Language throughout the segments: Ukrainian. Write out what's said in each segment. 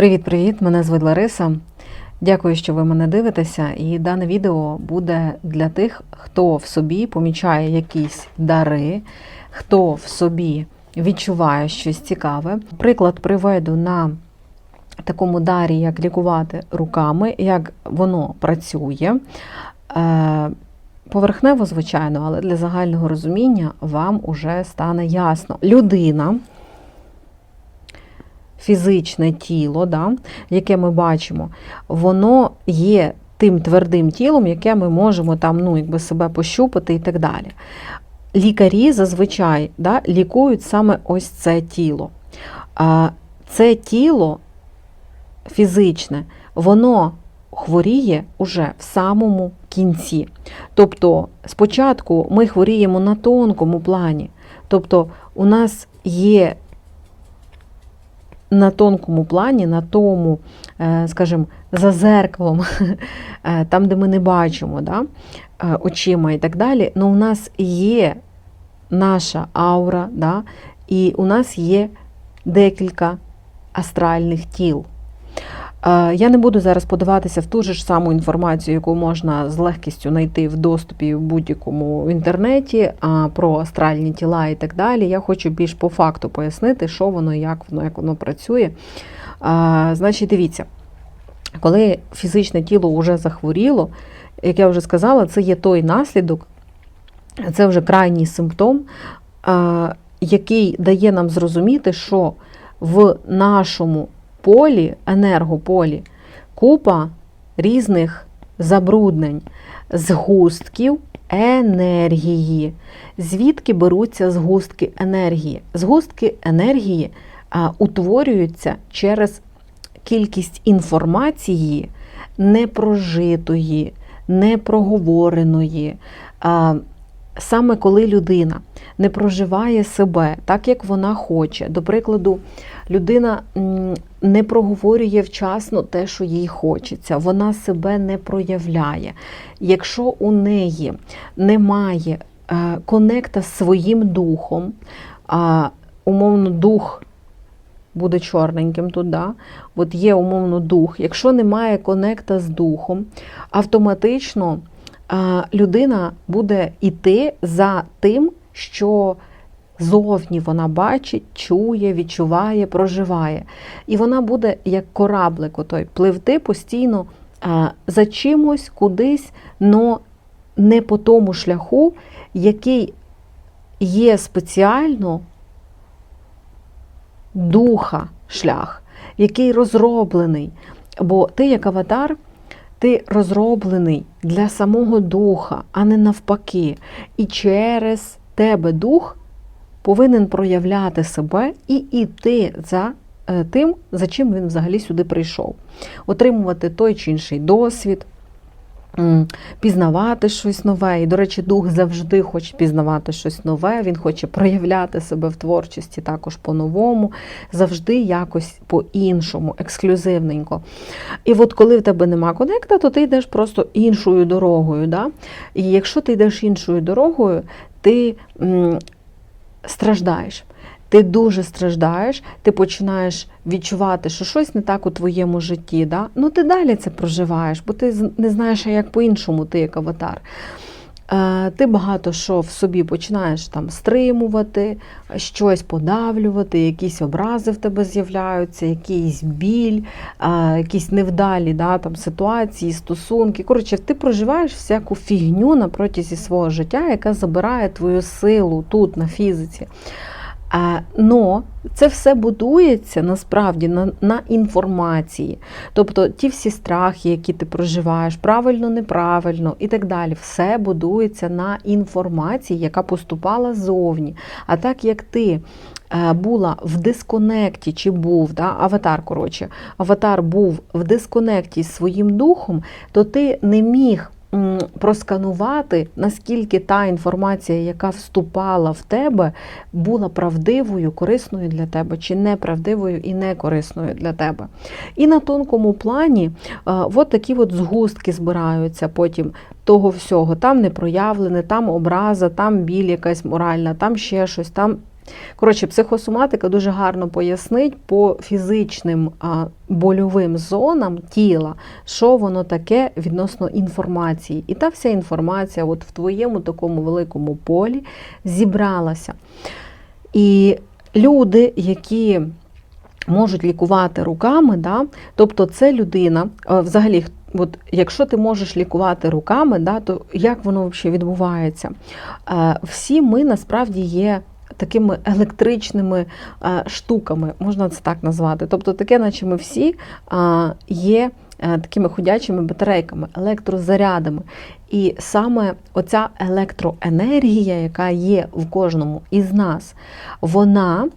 Привіт-привіт! Мене звуть Лариса. Дякую, що ви мене дивитеся. І дане відео буде для тих, хто в собі помічає якісь дари, хто в собі відчуває щось цікаве. Приклад приведу на такому дарі, як лікувати руками, як воно працює. Е, Поверхнево, звичайно, але для загального розуміння вам уже стане ясно. Людина фізичне тіло, да, яке ми бачимо, воно є тим твердим тілом, яке ми можемо там, ну, якби себе пощупати і так далі. Лікарі зазвичай да, лікують саме ось це тіло. А Це тіло фізичне, воно хворіє уже в самому кінці. Тобто, спочатку ми хворіємо на тонкому плані. Тобто, у нас є на тонкому плані, на тому, е, скажімо, за зеркалом, е, там, де ми не бачимо да, е, очима і так далі, але у нас є наша аура, да, і у нас є декілька астральних тіл. Я не буду зараз подаватися в ту ж саму інформацію, яку можна з легкістю знайти в доступі в будь-якому інтернеті про астральні тіла і так далі. Я хочу більш по факту пояснити, що воно, як воно, як воно працює. Значить, дивіться, коли фізичне тіло вже захворіло, як я вже сказала, це є той наслідок, це вже крайній симптом, який дає нам зрозуміти, що в нашому полі, енергополі, купа різних забруднень, згустків енергії. Звідки беруться згустки енергії? Згустки енергії а, утворюються через кількість інформації непрожитої, непроговореної. А, Саме коли людина не проживає себе так, як вона хоче. До прикладу, людина не проговорює вчасно те, що їй хочеться, вона себе не проявляє. Якщо у неї немає е, конекта з своїм духом, умовно дух. Буде чорненьким тут. От є умовно дух. Якщо немає конекта з духом, автоматично людина буде йти за тим, що зовні вона бачить, чує, відчуває, проживає. І вона буде, як кораблик, отой, пливти постійно за чимось, кудись, но не по тому шляху, який є спеціально духа шлях, який розроблений. Бо ти, як аватар, ти розроблений для самого духа, а не навпаки. І через тебе дух повинен проявляти себе і йти за е, тим, за чим він взагалі сюди прийшов. Отримувати той чи інший досвід пізнавати щось нове. І, до речі, дух завжди хоче пізнавати щось нове, він хоче проявляти себе в творчості також по-новому, завжди якось по-іншому, ексклюзивненько. І от коли в тебе нема конекта, то ти йдеш просто іншою дорогою. Да? І якщо ти йдеш іншою дорогою, ти м, страждаєш ти дуже страждаєш, ти починаєш відчувати, що щось не так у твоєму житті. Да? Ну ти далі це проживаєш, бо ти не знаєш, як по-іншому ти як аватар. Е, ти багато що в собі починаєш там стримувати, щось подавлювати, якісь образи в тебе з'являються, якийсь біль, е, якісь невдалі да, там, ситуації, стосунки. Коротше, ти проживаєш всяку фігню на протязі свого життя, яка забирає твою силу тут, на фізиці. Но це все будується насправді на на інформації. Тобто ті всі страхи, які ти проживаєш, правильно, неправильно і так далі, все будується на інформації, яка поступала ззовні. А так як ти е, була в дисконекті, чи був да, аватар, коротше, аватар був в дисконекті з своїм духом, то ти не міг просканувати, наскільки та інформація, яка вступала в тебе, була правдивою, корисною для тебе, чи неправдивою і некорисною для тебе. І на тонкому плані от такі от згустки збираються потім того всього. Там не проявлене, там образа, там біль якась моральна, там ще щось, там Коротше, психосоматика дуже гарно пояснить по фізичним больовим зонам тіла, що воно таке відносно інформації. І та вся інформація от в твоєму такому великому полі зібралася. І люди, які можуть лікувати руками, да, тобто це людина, е, взагалі, от якщо ти можеш лікувати руками, да, то як воно взагалі відбувається? Е, Всі ми насправді є. Такими електричними е, штуками, можна це так назвати. Тобто, таке, наче ми всі е, є е, такими ходячими батарейками, електрозарядами. І саме оця електроенергія, яка є в кожному із нас, вона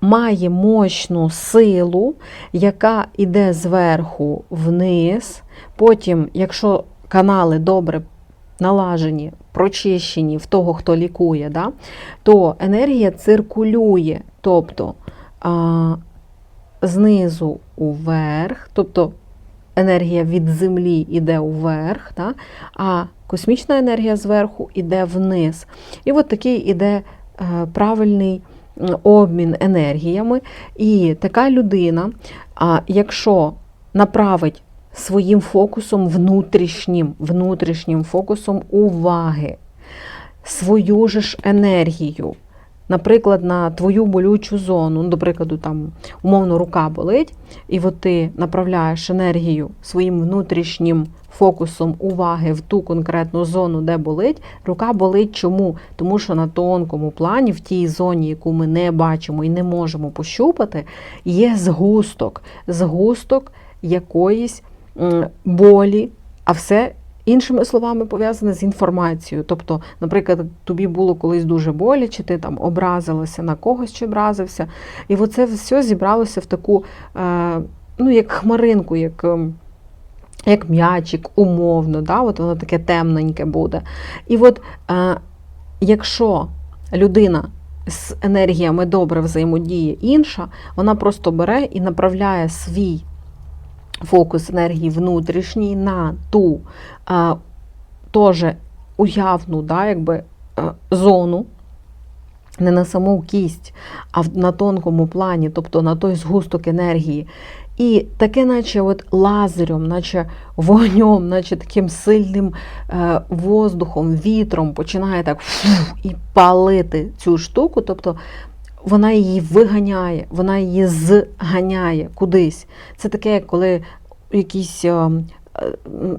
має мощну силу, яка йде зверху вниз. Потім, якщо канали добре налажені, прочищені в того, хто лікує, да, то енергія циркулює, тобто а, знизу уверх, тобто енергія від землі йде уверх, да, а космічна енергія зверху йде вниз. І от такий іде е, правильний обмін енергіями. І така людина, якщо направить своїм фокусом внутрішнім, внутрішнім фокусом уваги, свою же ж енергію, наприклад, на твою болючу зону, ну, до прикладу, там умовно рука болить, і от ти направляєш енергію своїм внутрішнім фокусом уваги в ту конкретну зону, де болить, рука болить чому? Тому що на тонкому плані, в тій зоні, яку ми не бачимо і не можемо пощупати, є згусток, згусток якоїсь болі, а все. Іншими словами, пов'язане з інформацією. Тобто, наприклад, тобі було колись дуже боляче, ти там образилася на когось чи образився. І оце все зібралося в таку, е, ну, як хмаринку, як ем, як м'ячик, умовно, да? от воно таке темненьке буде. І от е, якщо людина з енергіями добре взаємодіє інша, вона просто бере і направляє свій фокус енергії внутрішній на ту е, теж уявну да, якби, зону. Не на саму кість, а на тонкому плані, тобто на той згусток енергії, і таке, наче от лазером, наче вогнем, наче таким сильним е, воздухом, вітром починає так фу, і палити цю штуку. Тобто вона її виганяє, вона її зганяє кудись. Це таке, коли якісь. Е,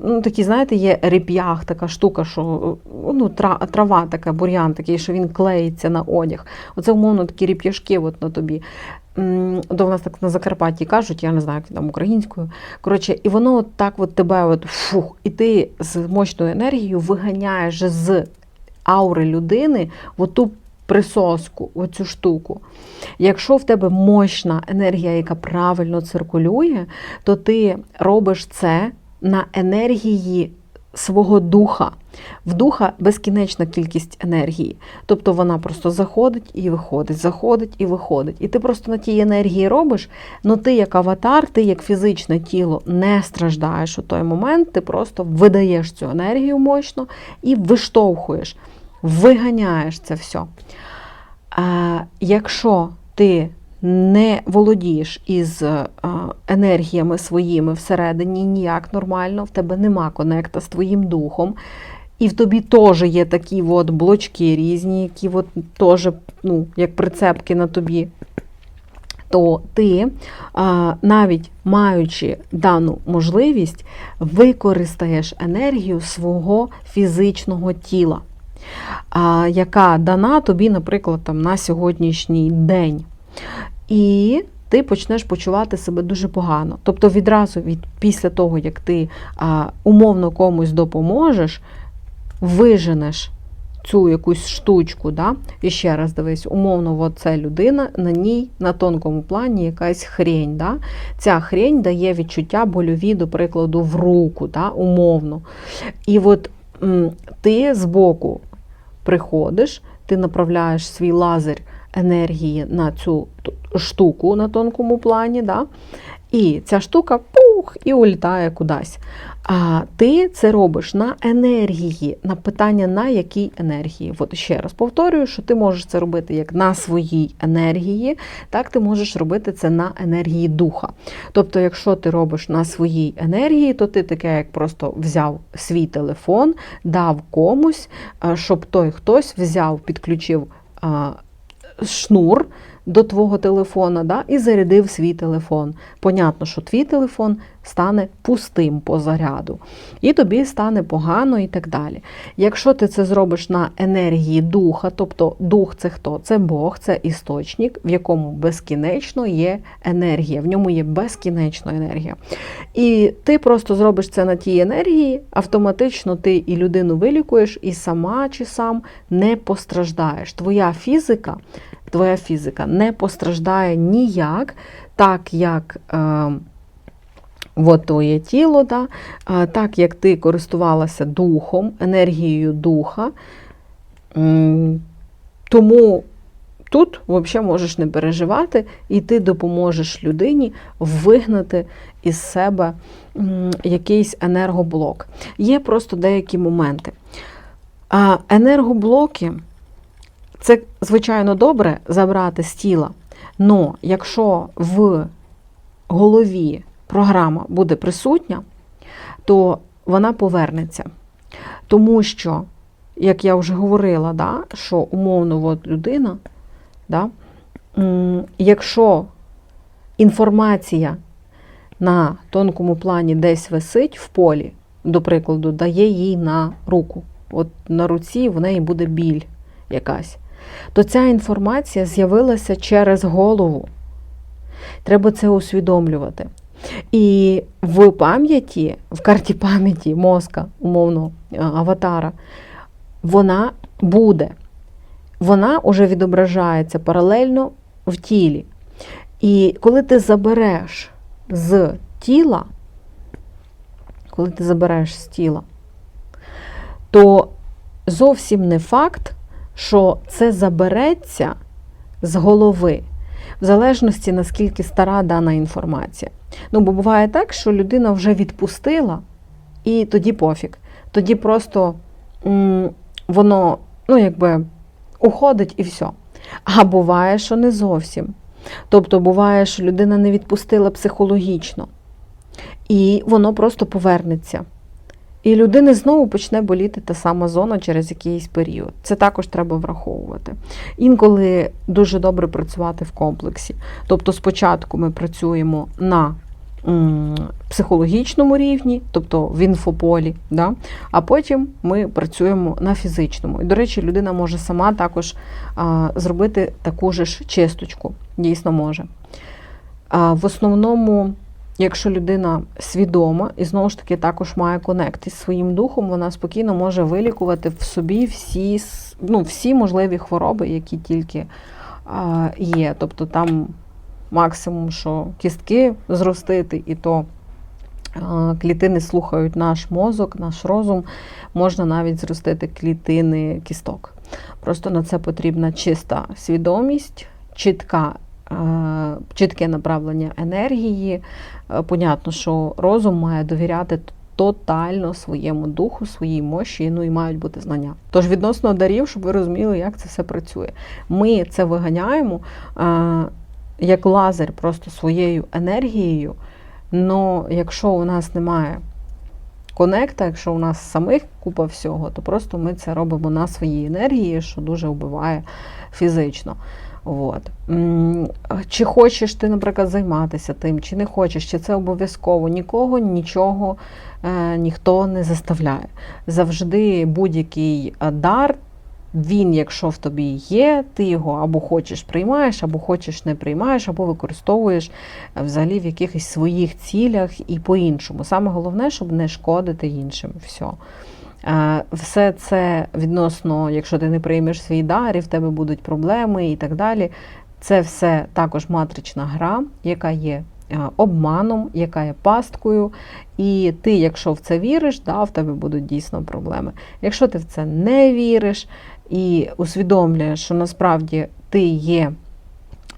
ну, такі, знаєте, є реп'ях, така штука, що ну, трава така, бур'ян такий, що він клеїться на одяг. Оце, умовно, такі реп'яшки от на тобі до нас так на Закарпатті кажуть, я не знаю, як там українською. Коротше, і воно от так от тебе от фух, і ти з мощною енергією виганяєш з аури людини в ту присоску, оцю штуку. Якщо в тебе мощна енергія, яка правильно циркулює, то ти робиш це на енергії свого духа. В духа безкінечна кількість енергії. Тобто вона просто заходить і виходить, заходить і виходить. І ти просто на тій енергії робиш, але ти як аватар, ти як фізичне тіло не страждаєш у той момент, ти просто видаєш цю енергію мощно і виштовхуєш, виганяєш це все. А Якщо ти не володієш із е, енергіями своїми всередині ніяк нормально, в тебе нема конекта з твоїм духом. І в тобі теж є такі от блочки різні, які от теж, ну, як прицепки на тобі. То ти, навіть маючи дану можливість, використаєш енергію свого фізичного тіла, яка дана тобі, наприклад, там, на сьогоднішній день. І ти почнеш почувати себе дуже погано. Тобто відразу від, після того, як ти а, умовно комусь допоможеш, виженеш цю якусь штучку. да? І ще раз дивись, умовно, це людина, на ній на тонкому плані якась хрень. Да? Ця хрень дає відчуття больові, до прикладу, в руку, да? умовно. І от ти збоку приходиш, ти направляєш свій лазер енергії на цю штуку на тонкому плані. Да? І ця штука пу, ух, і улітає кудись. А ти це робиш на енергії, на питання на якій енергії. От ще раз повторюю, що ти можеш це робити як на своїй енергії, так ти можеш робити це на енергії духа. Тобто, якщо ти робиш на своїй енергії, то ти таке, як просто взяв свій телефон, дав комусь, щоб той хтось взяв, підключив шнур до твого телефона да, і зарядив свій телефон. Понятно, що твій телефон стане пустим по заряду, і тобі стане погано і так далі. Якщо ти це зробиш на енергії духа, тобто дух це хто? Це Бог, це істочник, в якому безкінечно є енергія, в ньому є безкінечна енергія. І ти просто зробиш це на тій енергії, автоматично ти і людину вилікуєш, і сама чи сам не постраждаєш. Твоя фізика, твоя фізика не постраждає ніяк, так як. Е, От твоє тіло, да? а, так як ти користувалася духом, енергією духа, тому тут взагалі можеш не переживати, і ти допоможеш людині вигнати із себе якийсь енергоблок. Є просто деякі моменти. Енергоблоки це, звичайно, добре забрати з тіла. але якщо в голові програма буде присутня, то вона повернеться. Тому що, як я вже говорила, да, що умовно от людина, да, якщо інформація на тонкому плані десь висить в полі, до прикладу, дає їй на руку, от на руці в неї буде біль якась, то ця інформація з'явилася через голову. Треба це усвідомлювати. І в пам'яті, в карті пам'яті мозка, умовно, аватара, вона буде. Вона вже відображається паралельно в тілі. І коли ти забереш з тіла, коли ти забереш з тіла, то зовсім не факт, що це забереться з голови, в залежності наскільки стара дана інформація. Ну, бо буває так, що людина вже відпустила, і тоді пофіг. Тоді просто м, воно, ну, якби, уходить і все. А буває, що не зовсім. Тобто, буває, що людина не відпустила психологічно, і воно просто повернеться. І людини знову почне боліти та сама зона через якийсь період. Це також треба враховувати. Інколи дуже добре працювати в комплексі. Тобто, спочатку ми працюємо на психологічному рівні, тобто в інфополі, да? а потім ми працюємо на фізичному. І, до речі, людина може сама також а, зробити таку ж чисточку, дійсно може. А, В основному, якщо людина свідома і знову ж таки також має конект із своїм духом, вона спокійно може вилікувати в собі всі ну, всі можливі хвороби, які тільки а, є. Тобто там максимум, що кістки зростити, і то клітини слухають наш мозок, наш розум, можна навіть зростити клітини кісток. Просто на це потрібна чиста свідомість, чітка. Чітке направлення енергії. Понятно, що розум має довіряти тотально своєму духу, своїй мощі, ну і мають бути знання. Тож відносно дарів, щоб ви розуміли, як це все працює. Ми це виганяємо як лазер просто своєю енергією. Но якщо у нас немає конекта, якщо у нас самих купа всього, то просто ми це робимо на своїй енергії, що дуже вбиває фізично. От. Чи хочеш ти, наприклад, займатися тим, чи не хочеш, чи це обов'язково, нікого нічого е, ніхто не заставляє. Завжди будь-який е, дар він, якщо в тобі є, ти його або хочеш приймаєш, або хочеш не приймаєш, або використовуєш е, взагалі в якихось своїх цілях і по-іншому. Саме головне, щоб не шкодити іншим. Все. Все це відносно, якщо ти не приймеш свій дар, і в тебе будуть проблеми і так далі. Це все також матрична гра, яка є е, обманом, яка є пасткою. І ти, якщо в це віриш, да, в тебе будуть дійсно проблеми. Якщо ти в це не віриш, і усвідомлюєш, що насправді ти є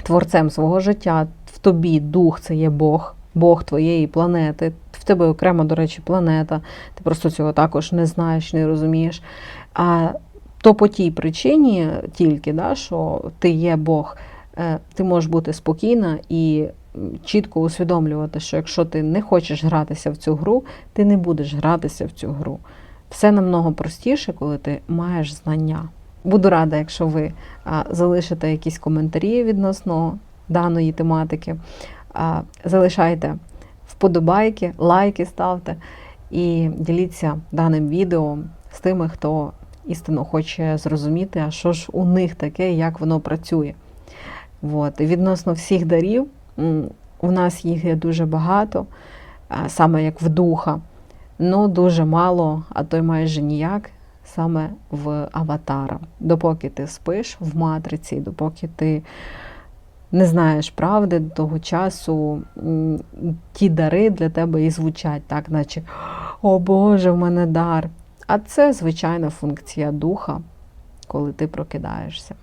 творцем свого життя, в тобі дух це є Бог, Бог твоєї планети. В тебе окрема, до речі, планета. Ти просто цього також не знаєш, не розумієш. А то по тій причині тільки, да, що ти є Бог, е, ти можеш бути спокійна і чітко усвідомлювати, що якщо ти не хочеш гратися в цю гру, ти не будеш гратися в цю гру. Все намного простіше, коли ти маєш знання. Буду рада, якщо ви залишите якісь коментарі відносно даної тематики. Залишайте вподобайки, лайки ставте і діліться даним відео з тими, хто істинно хоче зрозуміти, а що ж у них таке, як воно працює. От. Відносно всіх дарів, у нас їх є дуже багато, саме як в духа, ну дуже мало, а то й майже ніяк, саме в аватара. Допоки ти спиш в матриці, допоки ти не знаєш правди до того часу, ті дари для тебе і звучать так, наче О Боже, в мене дар. А це звичайна функція духа, коли ти прокидаєшся.